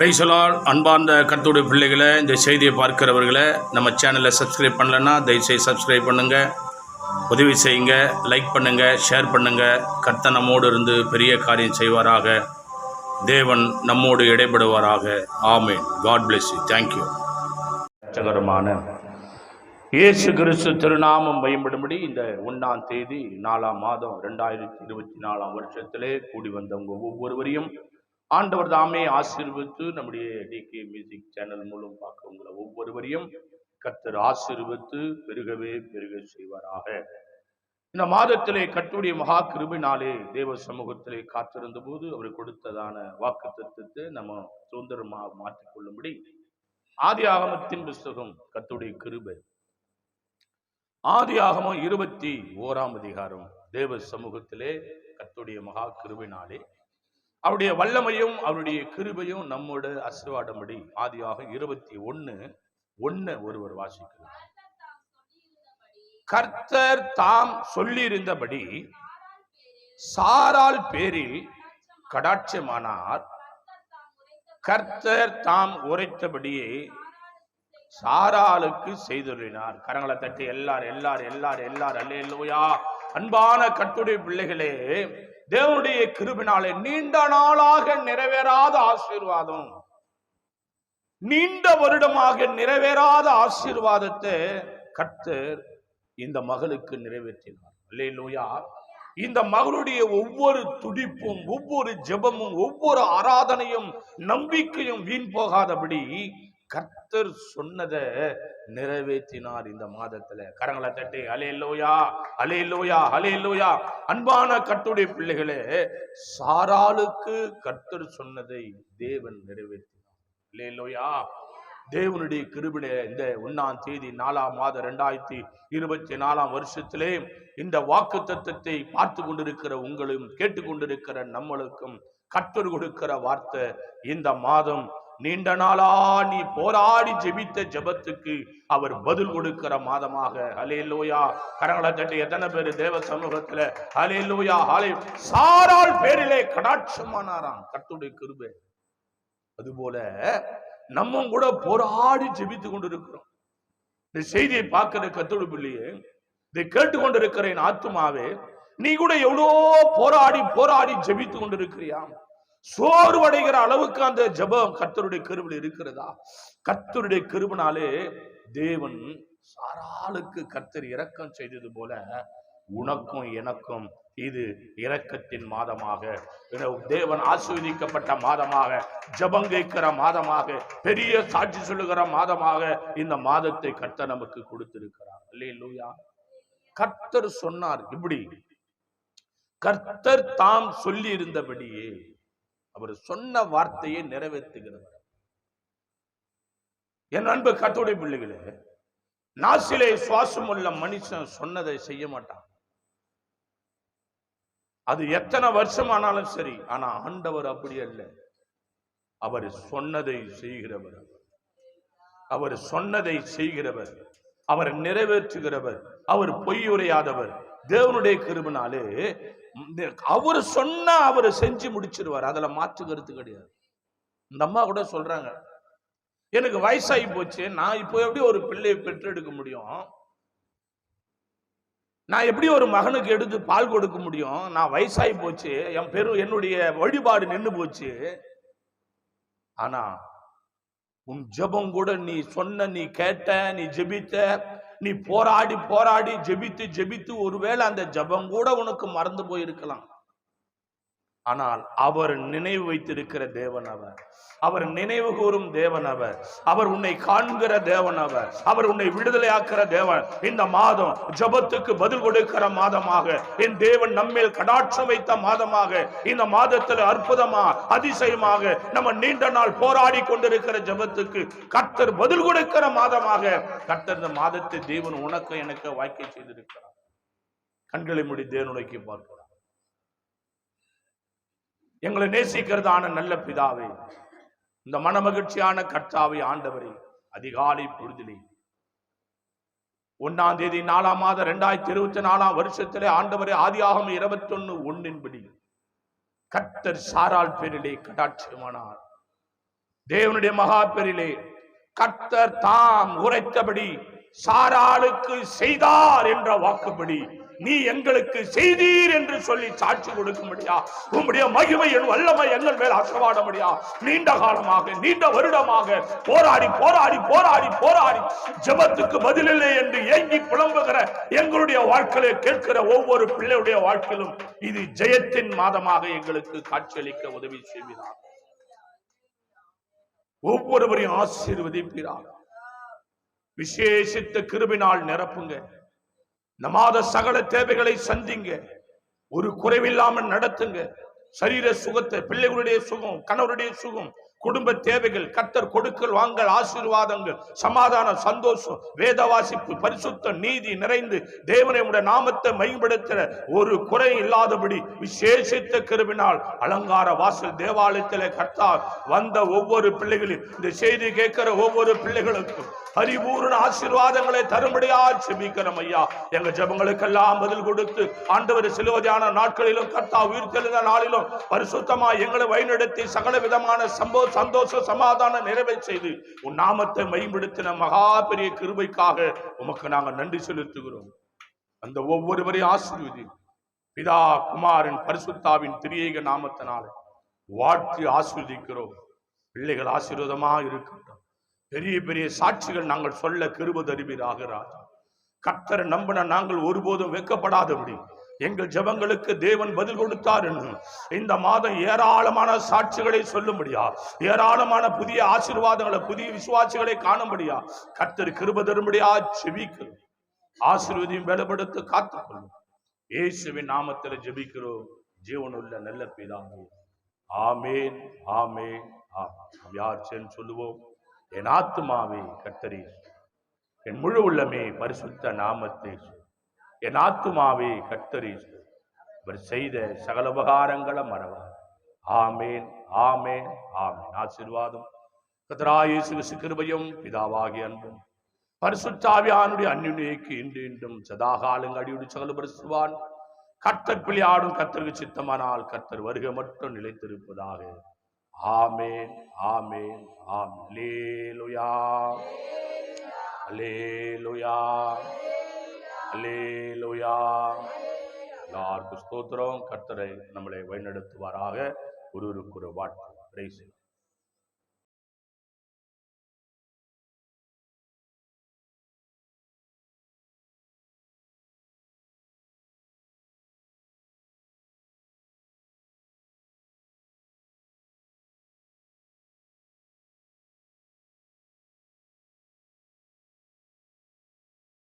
பிரைசலால் அன்பார்ந்த கர்த்தருடைய பிள்ளைகளை இந்த செய்தியை பார்க்கிறவர்களை நம்ம சேனலை சப்ஸ்கிரைப் பண்ணலைன்னா தயவுசெய்து சப்ஸ்கிரைப் பண்ணுங்கள் உதவி செய்யுங்க லைக் பண்ணுங்கள் ஷேர் பண்ணுங்கள் கர்த்தனமோடு நம்மோடு இருந்து பெரிய காரியம் செய்வாராக. தேவன் நம்மோடு இடைபடுவாராக. ஆமேன். God bless you thank you ரட்சகரமான இயேசு கிறிஸ்து திருநாமம் பயன்படும்படி இந்த ஒன்றாம் தேதி நாலாம் மாதம் ரெண்டாயிரத்தி இருபத்தி நாலாம் வருஷத்திலே கூடி வந்தவங்க ஒவ்வொருவரையும் ஆண்டவர் தாமே ஆசிர்வித்து நம்முடைய டிகே மியூசிக் சேனல் மூலம் பார்க்கிறவங்களை ஒவ்வொருவரையும் கத்தர் ஆசீர்வித்து பெருகவே பெருக செய்வாராக. இந்த மாதத்திலே கட்டுடைய மகா கிருபினாலே தேவ சமூகத்திலே காத்திருந்த போது அவர் கொடுத்ததான வாக்கு தத்துவத்தை நம்ம சுதந்திரமாக மாற்றிக்கொள்ளும்படி ஆதி ஆகமத்தின் புஸ்தகம் கத்துடைய கிருபை. ஆதி ஆகமம் இருபத்தி ஓராம் அதிகாரம். தேவ சமூகத்திலே கத்துடைய மகா கிருபினாலே அவருடைய வல்லமையும் அவருடைய கிருபையும் நம்மோட அசிர்வாடம்படி ஆதியாக இருபத்தி ஒன்னு ஒன்னு ஒருவர் வாசிக்கிறார் கர்த்தர் தாம் சொல்லியிருந்தபடி சாரால் பேரில் கடாட்சமானார். கர்த்தர் தாம் உரைத்தபடியே சாராளுக்கு செய்துள்ளினார். கரங்களை தட்டி எல்லார் எல்லார் எல்லார் எல்லார் அல்லேலூயா. அன்பான கட்டுடைய பிள்ளைகளே தேவனுடைய கிருபினாலே நீண்ட நாளாக நிறைவேறாத ஆசீர்வாதம். நீண்ட வருடமாக நிறைவேறாத ஆசீர்வாதத்தை கர்த்தர் இந்த மகளுக்கு நிறைவேற்றினார். அல்லேலூயா. இந்த மகளுடைய ஒவ்வொரு துடிப்பும் ஒவ்வொரு ஜெபமும் ஒவ்வொரு ஆராதனையும் நம்பிக்கையும் வீண் போகாதபடி கர்த்தர் சொன்னதை நிறைவேற்றினார் இந்த மாதத்துல. கரங்களை தட்டி அலேலோயா அலேலோயா அலேலோயா அன்பான கட்டுடைய பிள்ளைகளே சாராளுக்கு கர்த்தர் சொன்னதை தேவன் நிறைவேற்றினார். அலேலோயா தேவனுடைய கிருபிட இந்த ஒன்னாம் தேதி நாலாம் மாதம் ரெண்டாயிரத்தி இருபத்தி நாலாம் வருஷத்திலே இந்த வாக்கு தத்துவத்தை பார்த்து கொண்டிருக்கிற உங்களும் கேட்டுக்கொண்டிருக்கிற நம்மளுக்கும் கர்த்தர் கொடுக்கிற வார்த்தை இந்த மாதம் நீண்ட நாளா நீ போராடி ஜெபித்த ஜெபத்துக்கு அவர் பதில் கொடுக்கிற மாதமாக. அலேலோயா கரங்களை தட்டி எத்தனை பேர் தேவ சமூகத்துல? அலேலோயா அலே சாரால் பேரிலே கடாட்சமானாராம். கர்த்தருடைய கிருபை. அதுபோல நம்ம கூட போராடி ஜெபித்து கொண்டிருக்கிறோம். இந்த செய்தியை பார்க்கிற கத்தோடு பிள்ளையே இதை கேட்டுக்கொண்டிருக்கிற என் ஆத்துமாவே நீ கூட எவ்வளோ போராடி போராடி ஜெபித்து கொண்டிருக்கிறியா சோர்வடைகிற அளவுக்கு அந்த ஜெபம் கர்த்தருடைய கருவில் இருக்கிறதா? கர்த்தருடைய கருவினாலே தேவன் சாராளுக்கு கர்த்தர் இரக்கம் செய்தது போல உனக்கும் எனக்கும் இது இரக்கத்தின் மாதமாக. தேவன் ஆசீர்வதிக்கப்பட்ட மாதமாக ஜபம் கேட்கிற மாதமாக பெரிய சாட்சி சொல்லுகிற மாதமாக இந்த மாதத்தை கர்த்தர் நமக்கு கொடுத்திருக்கிறார். அல்லேலூயா. கர்த்தர் சொன்னார் இப்படி கர்த்தர் தாம் சொல்லி இருந்தபடியே அவர் சொன்ன வார்த்தையை நிறைவேற்றுகிறவர் என் அன்பு கத்தோடைய பிள்ளைகளே நாசிலே சுவாசம் உள்ள மனுஷன் சொன்னதை செய்ய மாட்டான். அது எத்தனை வருஷம் ஆனாலும் சரி ஆனா ஆண்டவர் அப்படி அல்ல. அவர் சொன்னதை செய்கிறவர். அவர் சொன்னதை செய்கிறவர். அவர் நிறைவேற்றுகிறவர். அவர் பொய்யுரையாதவர் தேவனுடைய கிருபினாலே அவர் சொன்னா அவர் செஞ்சு முடிச்சிருவார். அதுல மாற்று கருத்து கிடையாது. இந்த அம்மா கூட சொல்றாங்க. எனக்கு வயசாகி போச்சு. நான் இப்போ எப்படி ஒரு பிள்ளையை பெற்றெடுக்க முடியும்? நான் எப்படி ஒரு மகனுக்கு எடுத்து பால் கொடுக்க முடியும்? நான் வயசாகி போச்சு. என் பெரு என்னுடைய வழிபாடு நின்று போச்சு. ஆனா உன் ஜெபம் கூட நீ சொன்ன நீ கேட்ட நீ ஜெபித்த நீ போராடி போராடி ஜெபித்து ஜெபித்து ஒருவேளை அந்த ஜெபம் கூட உனக்கு மறந்து போயிருக்கலாம். ஆனால் அவர் நினைவு வைத்திருக்கிற தேவன் அவர். அவர் நினைவு கூறும் தேவன் அவர். அவர் உன்னை காண்கிற தேவன் அவர். அவர் உன்னை விடுதலையாக்குற தேவன். இந்த மாதம் ஜபத்துக்கு பதில் கொடுக்கிற மாதமாக என் தேவன் நம்மேல் கடாட்சம் வைத்த மாதமாக இந்த மாதத்தில் அற்புதமா அதிசயமாக நம்ம நீண்ட நாள் போராடி கொண்டிருக்கிற ஜபத்துக்கு கர்த்தர் பதில் கொடுக்கிற மாதமாக கர்த்தர் இந்த மாதத்தை தேவன் உனக்கு எனக்கு வாய்க்கை செய்திருக்கிறார். கண்களை மூடி தேவனுடைக்கு பார்க்கிறார். எங்களை நேசிக்கிறதான நல்ல பிதாவே இந்த மனமகிழ்ச்சியான கர்த்தாவை ஆண்டவரே அதிகாலை பொழுதிலே ஒன்னாம் தேதி நாலாம் மாதம் ரெண்டாயிரத்தி இருபத்தி நாலாம் வருஷத்திலே ஆண்டவரே ஆதியாகம் இருபத்தி ஒன்னு ஒன்னின்படி கர்த்தர் சாரால் பேரிலே கடாட்சியமானார் தேவனுடைய மகாபெரிலே கர்த்தர் தாம் உரைத்தபடி சாராளுக்கு செய்தார் என்ற வாக்குப்படி நீ எங்களுக்கு செய்தீர் என்று சொல்லி சாட்சி கொடுக்க முடியா உம்முடைய மகிமை என் வல்லமை எங்கள் மேல் அசவாடும்படியா நீண்ட காலமாக நீண்ட வருடமாக போராடி போராடி போராடி போராடி ஜெபத்துக்கு பதிலில்லை என்று ஏங்கி புலம்புகிற எங்களுடைய வாழ்க்கையை கேட்கிற ஒவ்வொரு பிள்ளையுடைய வாழ்க்கையிலும் இது ஜெயத்தின் மாதமாக எங்களுக்கு காட்சியளிக்க உதவி செய்கிறார் ஒவ்வொருவரையும் ஆசீர்வதிப்பீராக. விசேஷித்த கிருபினால் நிரப்புங்க. இந்த மாத சகல தேவைகளை சந்திங்க. ஒரு குறைவில்லாமல் நடத்துங்க. சரீர சுகத்தை பிள்ளைகளுடைய சுகம் கணவருடைய சுகம் குடும்ப தேவைகள் கத்தர் கொடுக்கல் வாங்கல் ஆசீர்வாதங்கள் சமாதான சந்தோஷம் வேத வாசிப்பு பரிசுத்த நீதி நிறைந்து தேவனை உடைய நாமத்தை மையப்படுத்துற ஒரு குறை இல்லாதபடி விசேஷித்த கிருபினால் அலங்கார வாசல் தேவாலயத்திலே கர்த்தார் வந்த ஒவ்வொரு பிள்ளைகளையும் இந்த செய்தி கேட்கிற ஒவ்வொரு பிள்ளைகளுக்கும் பரிபூர்ண ஆசீர்வாதங்களை தரும்படியா செபிக்கிறோம் ஐயா. எங்க ஜெபங்களுக்கெல்லாம் பதில் கொடுத்து ஆண்டவர் சிலுவதியான நாட்களிலும் கர்த்தா உயிர் தெளிந்த நாளிலும் பரிசுத்தமா எங்களை வழிநடத்தி சகல விதமான சம்போ சந்தோஷ சமாதான நிறைவை செய்து உன் நாமத்தை மைப்படுத்தின மகா பெரிய கிருபைக்காக உமக்கு நாங்கள் நன்றி செலுத்துகிறோம். அந்த ஒவ்வொருவரையும் ஆசீர்வதி. பிதா குமாரின் பரிசுத்தாவின் திரியேக நாமத்தினால வாழ்த்தி ஆசீர்வதிக்கிறோம். பிள்ளைகள் ஆசீர்வாதமாக இருக்கட்டும். பெரிய பெரிய சாட்சிகள் நாங்கள் சொல்ல கிருப தருவீராக ராஜா. கர்த்தரை நம்பின நாங்கள் ஒருபோதும் வெக்கப்படாதபடி எங்கள் ஜெபங்களுக்கு தேவன் பதில் கொடுத்தார் என்று. இந்த மாதம் ஏராளமான சாட்சிகளை சொல்லும்படியா? ஏராளமான புதிய ஆசீர்வாதங்களை புதிய விசுவாசிகளை காணும்படியா? கர்த்தர் கிருப தரும்படியா? ஜெபிக்கிறோம். ஆசீர்வதியும் பலப்படுத்த காத்துக்கொள்ளும். இயேசுவின் நாமத்தில் ஜெபிக்கிறோம். ஜீவனுள்ள நல்ல பிதாவே. ஆமேன் ஆமேன் ஆமேன். யார் சென்று சொல்லுவோம்? என் ஆத்துமாவே கர்த்தரே. என் முழு உள்ளமே பரிசுத்த நாமத்தை சொல். என் ஆத்துமாவே கர்த்தரே இவர் செய்த சகல உபகாரங்களை மறவார் ஆமேன் ஆமேன் ஆமேன். ஆசீர்வாதம். கத்தராயேசு கிருபையும் பிதாவாகி அன்பும். பரிசுத்தாவியானுடைய அந்யுனைக்கு இன்று இன்றும் சதாகாலங்க அடியுடி சகல பரிசுவான். கர்த்தர் பிள்ளையாடும் கர்த்தருக்கு சித்தமானால் கர்த்தர் வருகை மட்டும் நிலைத்திருப்பதாக. ஆமேன் ஆமேன் ஆம் லேலுயா லேலுயா அல்லேலோயா எல்லாருக்கும் ஸ்தோத்திரம். கர்த்தரை நம்மளை வழிநடத்துவாராக. ஒரு ஒரு வாழ்த்து. Praise.